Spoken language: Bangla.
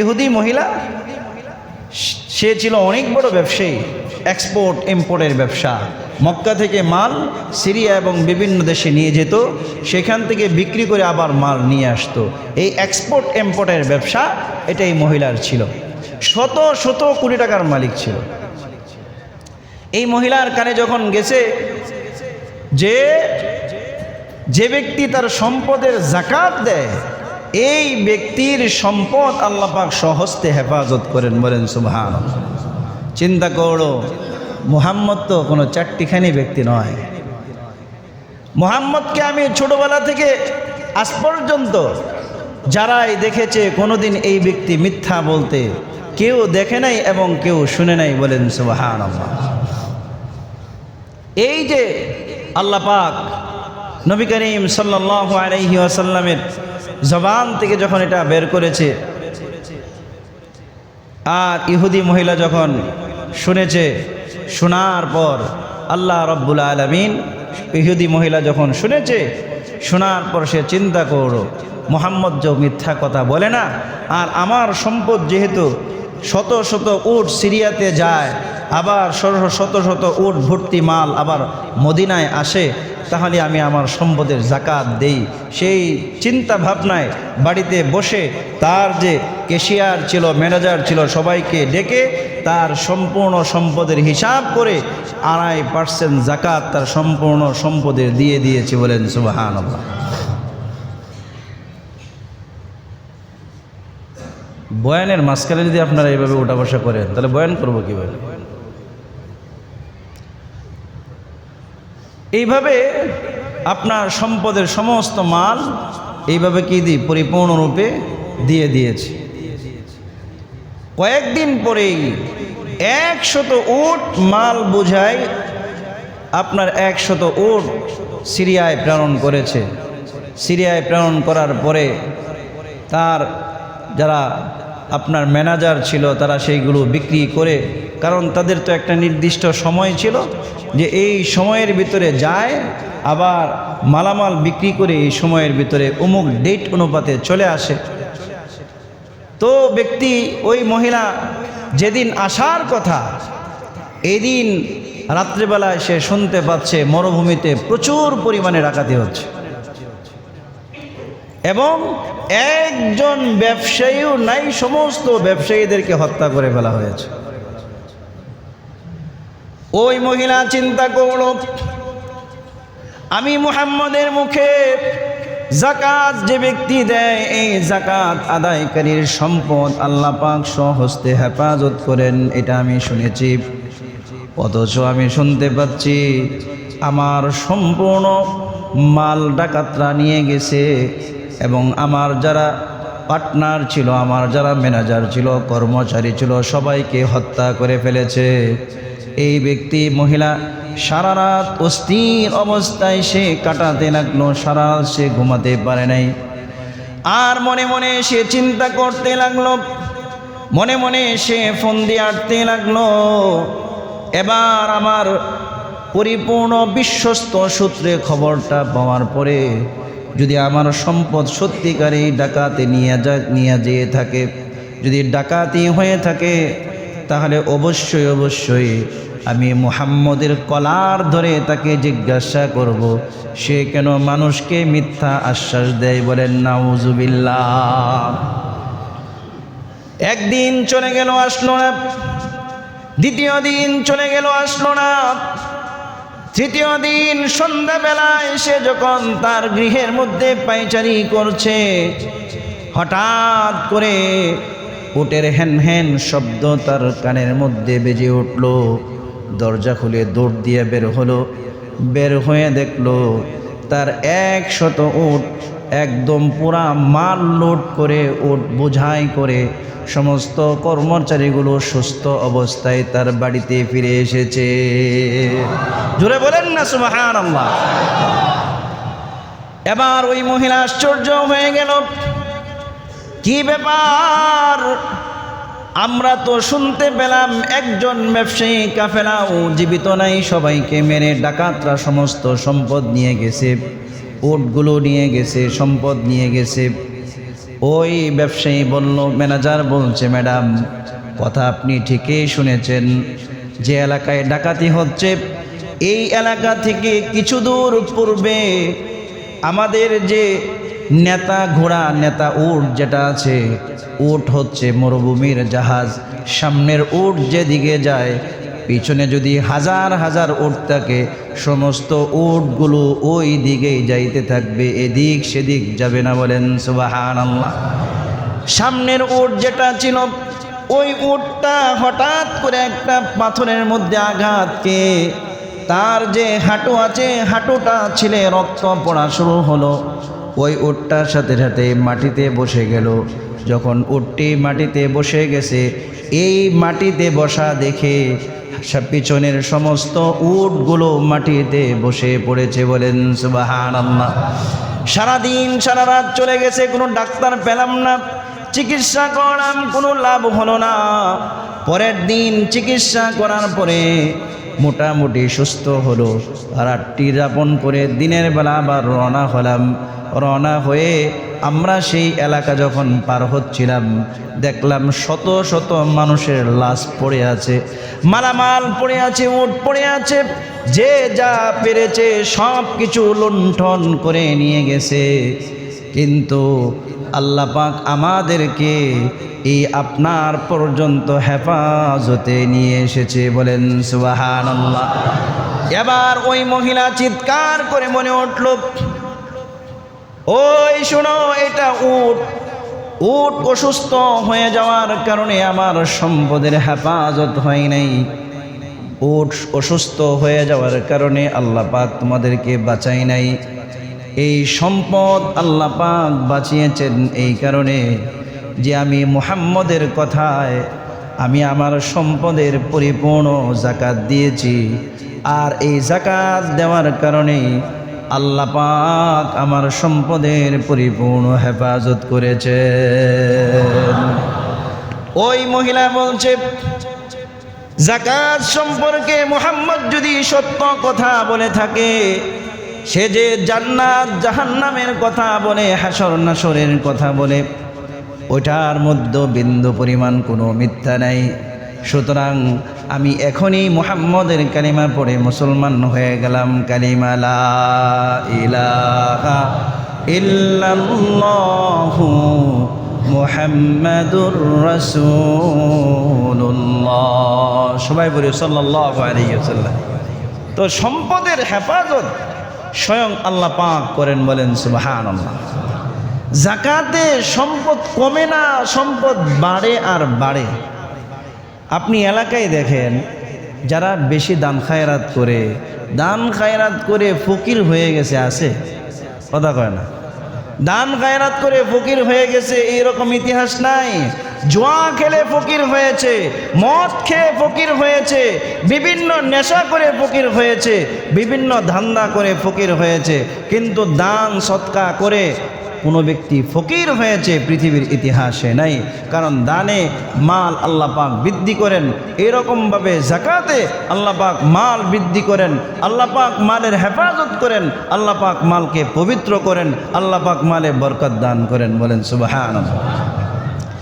ইহুদি মহিলা, সে ছিল অনেক বড় ব্যবসায়ী এক্সপোর্ট ইম্পোর্টের ব্যবসা। মক্কা থেকে মাল সিরিয়া এবং বিভিন্ন দেশে নিয়ে যেত, সেখান থেকে বিক্রি করে আবার মাল নিয়ে আসতো। এই এক্সপোর্ট ইম্পোর্টের ব্যবসা এটা এই মহিলার ছিল। শত শত কোটি টাকার মালিক ছিল। এই মহিলার কানে যখন গেছে যে যে ব্যক্তি তার সম্পদের জাকাত দেয় এই ব্যক্তির সম্পদ আল্লাপাক সহস্তে হেফাজত করেন, বলেন সুবহান চিন্তা করো, মুহাম্মদ তো কোনো চারটিখানি ব্যক্তি নয়। মুহাম্মদকে আমি ছোটবেলা থেকে আজ পর্যন্ত যারাই দেখেছে, কোনোদিন এই ব্যক্তি মিথ্যা বলতে কেউ দেখে নাই এবং কেউ শুনে নাই, বলেন সুবহান এই যে আল্লাহ পাক নবী করিম সাল্লাহ আলাইহি আসাল্লামের জবান থেকে যখন এটা বের করেছে, আর ইহুদি মহিলা যখন শুনেছে, শোনার পর আল্লাহ রব্বুল আলমিন ইহুদি মহিলা যখন শুনেছে, শোনার পর সে চিন্তা করো মোহাম্মদ যে মিথ্যা কথা বলে না, আর আমার সম্পদ যেহেতু শত শত উট সিরিয়াতে যায় আবার শত শত উট ভর্তি মাল আবার মদিনায় আসে, তাহলে আমি আমার সম্পদের জাকাত দেই। সেই চিন্তা ভাবনায় বাড়িতে বসে তার যে কেশিয়ার ছিল ম্যানেজার ছিল, সবাইকে ডেকে তার সম্পূর্ণ সম্পদের হিসাব করে আড়াই পার্সেন্ট জাকাত তার সম্পূর্ণ সম্পদের দিয়ে দিয়েছে বলেন সুবাহান বয়ানের মাঝখানে যদি আপনারা এইভাবে উঠা বসা করেন, তাহলে বয়ান করব কীভাবে? এইভাবে আপনার সম্পদের সমস্ত মাল এইভাবে কি দিই পরিপূর্ণরূপে দিয়ে দিয়েছে। কয়েকদিন পরেই একশত উট মাল বোঝাই আপনার একশত উট সিরিয়ায় প্রেরণ করেছে। সিরিয়ায় প্রেরণ করার পরে তার যারা আপনার ম্যানেজার ছিল তারা সেইগুলো বিক্রি করে কারণ তাদের তো একটা নির্দিষ্ট সময় ছিল যে এই সময়ের ভিতরে যায়, আবার মালামাল বিক্রি করে এই সময়ের ভিতরে অমুক ডেট অনুপাতে চলে আসে। তো ব্যক্তি ওই মহিলা যেদিন আসার কথা, এদিন রাত্রিবেলায় সে শুনতে পাচ্ছে মরুভূমিতে প্রচুর পরিমাণে ডাকাতি হচ্ছে। এবং একজন ব্যবসায়ীও নাই, সমস্ত ব্যবসায়ীদেরকে হত্যা করে ফেলা হয়েছে। ওই মহিলা চিন্তা করল, আমি মুহাম্মদের মুখে জাকাত যে ব্যক্তি দেয়, এই জাকাত আদায়কারীর সম্পদ আল্লাহ পাক সহস্তে হেফাজত করেন, এটা আমি শুনেছি। অথচ আমি শুনতে পাচ্ছি, আমার সম্পূর্ণ মাল ডাকাতরা নিয়ে গেছে এবং আমার যারা পার্টনার ছিল, আমার যারা ম্যানেজার ছিল, কর্মচারী ছিল, সবাইকে হত্যা করে ফেলেছে। এই ব্যক্তি মহিলা, সারা রাত অস্থির অবস্থায় সে কাটাতে লাগল, সারা রাত সে ঘুমাতে পারে নাই। আর মনে মনে সে চিন্তা করতে লাগল, মনে মনে সে ফোন দিয়ে আটতে লাগল। এবার আমার পরিপূর্ণ বিশ্বস্ত সূত্রে খবরটা পাওয়ার পরে, যদি আমার সম্পদ সত্যিকারই ডাকাতে নিয়ে যা নিয়ে যেয়ে থাকে, যদি ডাকাতি হয়ে থাকে তাহলে অবশ্যই অবশ্যই আমি মুহাম্মদের কলার ধরে তাকে জিজ্ঞাসা করব, সে কেন মানুষকে মিথ্যা আশ্বাস দেয় বলেন, নাউজুবিল্লাহ। একদিন চলে গেল আসলো না দ্বিতীয় দিন চলে গেল আসলো না তৃতীয় দিন সন্ধ্যাবেলায় সে যখন তার গৃহের মধ্যে পাইচারি করছে, হঠাৎ করে উটের হ্যান হ্যান শব্দ তার কানের মধ্যে বেজে উঠল। দরজা খুলে দৌড় দিয়ে বের হলো। বের হয়ে দেখল তার এক শত উট একদম পুরা মাল লোড করে উট বোঝাই করে সমস্ত কর্মচারীগুলো সুস্থ অবস্থায় তার বাড়িতে ফিরে এসেছে। জোরে বলেন না সুমাহান এবার ওই মহিলা আশ্চর্য হয়ে গেল। কি ব্যাপার? আমরা তো শুনতে পেলাম একজন ব্যবসায়ী কাফেলাও জীবিত নাই, সবাইকে মেরে ডাকাতরা সমস্ত সম্পদ নিয়ে গেছে ওটগুলো নিয়ে গেছে, সম্পদ নিয়ে গেছে। ওই ব্যবসায়ী বলল, ম্যানেজার বলছে, ম্যাডাম, কথা আপনি ঠিকই শুনেছেন। যে এলাকায় ডাকাতি হচ্ছে, এই এলাকা থেকে কিছু দূর পূর্বে আমাদের যে নেতা ঘোড়া, নেতা উট যেটা আছে, উট হচ্ছে মরুভূমির জাহাজ। সামনের উট যেদিকে যায়, পিছনে যদি হাজার হাজার উট থাকে, সমস্ত উটগুলো ওই দিকেই যাইতে থাকবে, এদিক সেদিক যাবে না বলেন সুবাহান আল্লাহ সামনের উট যেটা ছিল, ওই উটটা হঠাৎ করে একটা পাথরের মধ্যে আঘাত কে তার যে হাঁটু আছে, হাঁটুটা ছিলে রক্ত পড়া শুরু হলো। ওই উটটার সাথে সাথে মাটিতে বসে গেল। যখন উটটি মাটিতে বসে গেছে, এই মাটিতে বসা দেখে পিছনের সমস্ত উটগুলো মাটিতে বসে পড়েছে বলেন সুবাহান আল্লাহ সারাদিন সারা রাত চলে গেছে, কোনো ডাক্তার পেলাম না, চিকিৎসা করলাম কোনো লাভ হলো না। পরের দিন চিকিৎসা করার পরে মোটামুটি সুস্থ হলো। রাতটি যাপন করে দিনের বেলা আবার রওনা হলাম। রওনা হয়ে আমরা সেই এলাকা যখন পার হচ্ছিলাম, দেখলাম শত শত মানুষের লাশ পড়ে আছে, মালামাল পড়ে আছে, উট পড়ে আছে, যে যা পেরেছে সব কিছু লুণ্ঠন করে নিয়ে গেছে। কিন্তু আল্লাহ পাক আমাদেরকে এই আপনার পর্যন্ত হেফাজতে নিয়ে এসেছে, বলেন সুবাহান এবার ওই মহিলা চিৎকার করে মনে উঠল ওই শোনো, এটা উট। উট অসুস্থ হয়ে যাওয়ার কারণে আমার সম্পদের হেফাজত হয় নাই। উট অসুস্থ হয়ে যাওয়ার কারণে আল্লাহ পাক তোমাদেরকে বাঁচাই নাই। এই সম্পদ আল্লাহ পাক বাঁচিয়েছেন এই কারণে যে আমি মুহাম্মদের কথায় আমি আমার সম্পদের পরিপূর্ণ জাকাত দিয়েছি। আর এই জাকাত দেওয়ার কারণে আল্লাহ পাক আমার সম্পদের পরিপূর্ণ হেফাজত করেছে ওই মহিলা বলছে, জাকাত সম্পর্কে মোহাম্মদ যদি সত্য কথা বলে থাকে, সে যে জান্নাত, জাহান্নামের কথা বলে হাসর নাসরের কথা বলে, ওইটার মধ্যে বিন্দু পরিমাণ কোনো মিথ্যা নাই। সুতরাং আমি এখনই মোহাম্মদের কালিমা পড়ে মুসলমান হয়ে গেলাম। কালিমা লা ইলাহা ইল্লাল্লাহু মুহাম্মাদুর সবাই বলি ওয়াসাল্লাম। তো সম্পদের হেফাজত স্বয়ং আল্লাহ পাক করেন বলেন, সুবহানাল্লাহ। জাকাতে সম্পদ কমে না, সম্পদ বাড়ে আর বাড়ে। আপনি এলাকায় দেখেন, যারা বেশি দান খায়রাত করে, দান খায়রাত করে ফকির হয়ে গেছে, আছে? কথা কয় না। দান খায়রাত করে ফকির হয়ে গেছে, এইরকম ইতিহাস নাই। জোয়া খেলে ফকির হয়েছে, মদ খেয়ে ফকির হয়েছে, বিভিন্ন নেশা করে ফকির হয়েছে, বিভিন্ন ধান্দা করে ফকির হয়েছে, কিন্তু দান সৎকা করে কোনো ব্যক্তি ফকির হয়েছে পৃথিবীর ইতিহাসে নাই। কারণ দানে মাল আল্লাহ পাক বৃদ্ধি করেন, এরকমভাবে জাকাতে আল্লাহ পাক মাল বৃদ্ধি করেন, আল্লাহ পাক মালের হেফাজত করেন, আল্লাহ পাক মালকে পবিত্র করেন, আল্লাহ পাক মালে বরকত দান করেন বলেন সুবাহ